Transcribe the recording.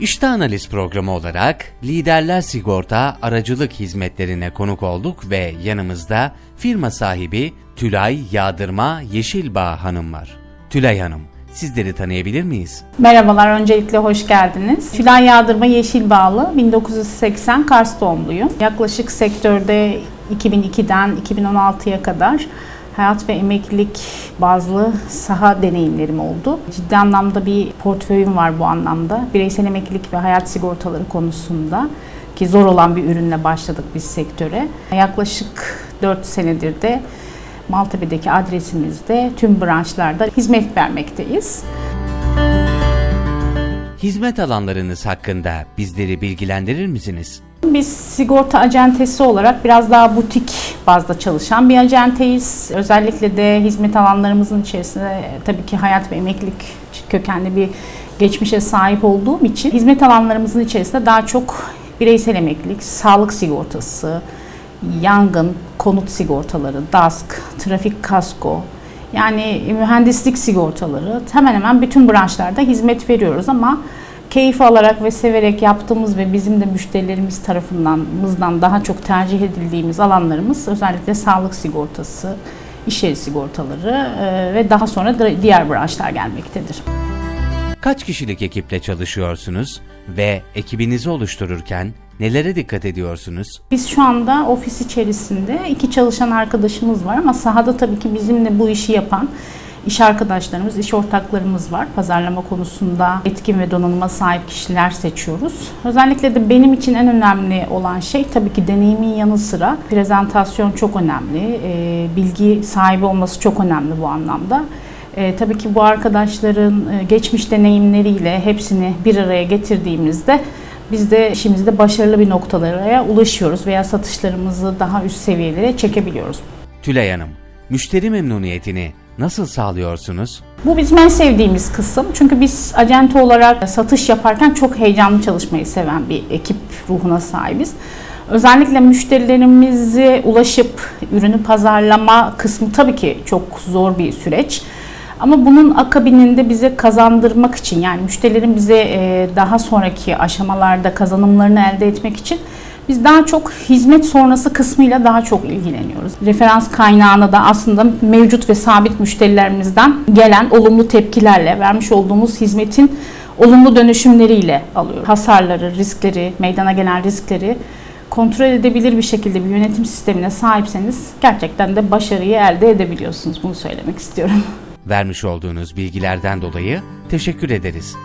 İşte analiz programı olarak Liderler Sigorta aracılık hizmetlerine konuk olduk ve yanımızda firma sahibi Tülay Yağdırma Yeşilbağ Hanım var. Tülay Hanım, sizleri tanıyabilir miyiz? Merhabalar, öncelikle hoş geldiniz. Tülay Yağdırma Yeşilbağlı, 1980 Kars doğumluyum. Yaklaşık sektörde 2002'den 2016'ya kadar hayat ve emeklilik bazlı saha deneyimlerim oldu. Ciddi anlamda bir portföyüm var bu anlamda. Bireysel emeklilik ve hayat sigortaları konusunda ki zor olan bir ürünle başladık biz sektöre. Yaklaşık 4 senedir de Maltepe'deki adresimizde tüm branşlarda hizmet vermekteyiz. Hizmet alanlarınız hakkında bizleri bilgilendirir misiniz? Biz sigorta acentesi olarak biraz daha butik bazda çalışan bir acenteyiz. Özellikle de hizmet alanlarımızın içerisinde tabii ki hayat ve emeklilik kökenli bir geçmişe sahip olduğum için hizmet alanlarımızın içerisinde daha çok bireysel emeklilik, sağlık sigortası, yangın, konut sigortaları, DASK, trafik kasko, yani mühendislik sigortaları hemen hemen bütün branşlarda hizmet veriyoruz ama keyif alarak ve severek yaptığımız ve bizim de müşterilerimiz tarafından daha çok tercih edildiğimiz alanlarımız özellikle sağlık sigortası, iş yeri sigortaları e, ve daha sonra diğer branşlar gelmektedir. Kaç kişilik ekiple çalışıyorsunuz ve ekibinizi oluştururken nelere dikkat ediyorsunuz? Biz şu anda ofis içerisinde iki çalışan arkadaşımız var ama sahada tabii ki bizimle bu işi yapan iş arkadaşlarımız, iş ortaklarımız var. Pazarlama konusunda etkin ve donanıma sahip kişiler seçiyoruz. Özellikle de benim için en önemli olan şey tabii ki deneyimin yanı sıra prezentasyon çok önemli. E, bilgi sahibi olması çok önemli bu anlamda. E, tabii ki bu arkadaşların e, geçmiş deneyimleriyle hepsini bir araya getirdiğimizde biz de işimizde başarılı bir noktalara ulaşıyoruz veya satışlarımızı daha üst seviyelere çekebiliyoruz. Tülay Hanım, müşteri memnuniyetini nasıl sağlıyorsunuz? Bu bizim en sevdiğimiz kısım. Çünkü biz acente olarak satış yaparken çok heyecanlı çalışmayı seven bir ekip ruhuna sahibiz. Özellikle müşterilerimize ulaşıp ürünü pazarlama kısmı tabii ki çok zor bir süreç. Ama bunun akabininde bize kazandırmak için yani müşterilerin bize e, daha sonraki aşamalarda kazanımlarını elde etmek için biz daha çok hizmet sonrası kısmıyla daha çok ilgileniyoruz. Referans kaynağına da aslında mevcut ve sabit müşterilerimizden gelen olumlu tepkilerle vermiş olduğumuz hizmetin olumlu dönüşümleriyle alıyoruz. Hasarları, riskleri, meydana gelen riskleri kontrol edebilir bir şekilde bir yönetim sistemine sahipseniz gerçekten de başarıyı elde edebiliyorsunuz. Bunu söylemek istiyorum. Vermiş olduğunuz bilgilerden dolayı teşekkür ederiz.